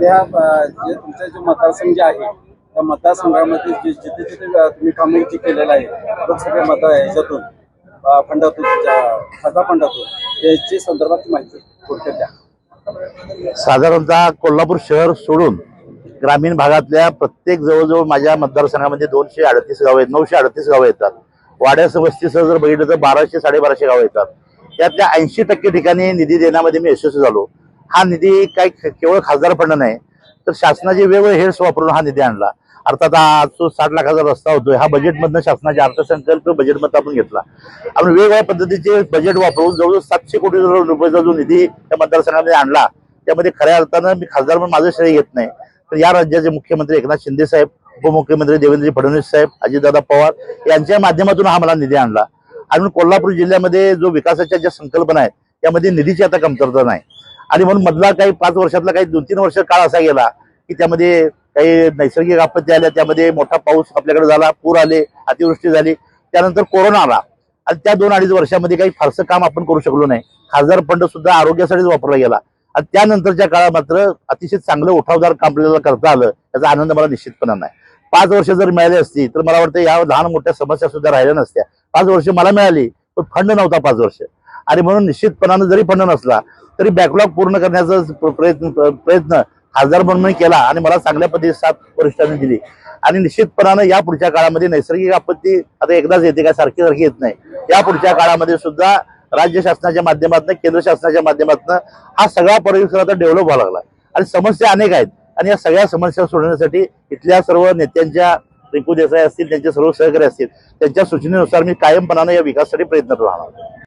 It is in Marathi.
त्या जे तुमचं जे मतदारसंघ आहे त्या मतदारसंघामध्ये जे जिथे जिथे तुम्ही कामं जी केलेलं आहे लोकसभा मत ह्याच्यातून फंडातून खासदार फंडातून याची संदर्भात माहिती थोडक्यात द्या. साधारणतः कोल्हापूर शहर सोडून ग्रामीण भागातल्या प्रत्येक जवळजवळ माझ्या मतदारसंघामध्ये दोनशे अडतीस गावं आहेत नऊशे अडतीस गावं येतात. वाड्या वस्तीसह जर बघितलं तर बाराशे साडेबाराशे गावं येतात. यातल्या ऐंशी टक्के ठिकाणी निधी देण्यामध्ये मी यशस्वी झालो. हा निधी काय केवळ खासदार फंड नाही तर शासनाचे वेगवेगळे हेड्स वापरून हा निधी आणला. अर्थात आज तो साठ लाखाचा रस्ता होतोय हा बजेटमधनं शासनाचा अर्थसंकल्प बजेटमधनं आपण घेतला. आपण वेगवेगळ्या पद्धतीचे बजेट वापरून जवळजवळ सातशे कोटी रुपयाचा जो निधी त्या मतदारसंघामध्ये आणला त्यामध्ये खऱ्या अर्थानं मी खासदार म्हणून माझं श्रेय घेत नाही. तर या राज्याचे मुख्यमंत्री एकनाथ शिंदे साहेब उपमुख्यमंत्री देवेंद्र फडणवीस साहेब अजितदादा पवार यांच्या माध्यमातून हा मला निधी आणला. आणि कोल्हापूर जिल्ह्यामध्ये जो विकासाच्या ज्या संकल्पना आहेत त्यामध्ये निधीची आता कमतरता नाही. आणि म्हणून मधला काही पाच वर्षातला काही दोन तीन वर्ष काळ असा गेला की त्यामध्ये काही नैसर्गिक आपत्ती आल्या त्यामध्ये मोठा पाऊस आपल्याकडे झाला पूर आले अतिवृष्टी झाली. त्यानंतर कोरोना आला. आणि त्या दोन अडीच वर्षामध्ये काही फारसं काम आपण करू शकलो नाही. खासदार फंड सुद्धा आरोग्यासाठीच वापरला गेला. आणि त्यानंतरच्या काळात मात्र अतिशय चांगलं उठावदार काम आपल्याला करता आलं याचा आनंद मला निश्चितपणा नाही. पाच वर्ष जर मिळाली असती तर मला वाटतं या लहान मोठ्या समस्या सुद्धा राहिल्या नसत्या. पाच वर्ष मला मिळाली पण फंड नव्हता पाच वर्ष. आणि म्हणून निश्चितपणानं जरी फंड नसला तरी बॅकलॉग पूर्ण करण्याचा प्रयत्न प्रयत्न खासदार म्हणून केला आणि मला चांगल्या पद्धती साथ वरिष्ठांनी दिली. आणि निश्चितपणानं या पुढच्या काळामध्ये नैसर्गिक आपत्ती आता एकदाच येते काय सारखी सारखी येत नाही. या पुढच्या काळामध्ये सुद्धा राज्य शासनाच्या माध्यमातून केंद्र शासनाच्या माध्यमातून हा सगळा परिसर आता डेव्हलप व्हायला लागला. आणि समस्या अनेक आहेत. आणि या सगळ्या समस्या सोडवण्यासाठी इथल्या सर्व नेत्यांच्या रिंकू देसाई असतील त्यांचे सर्व सहकारी असतील त्यांच्या सूचनेनुसार मी कायमपणानं या विकासासाठी प्रयत्न राहणार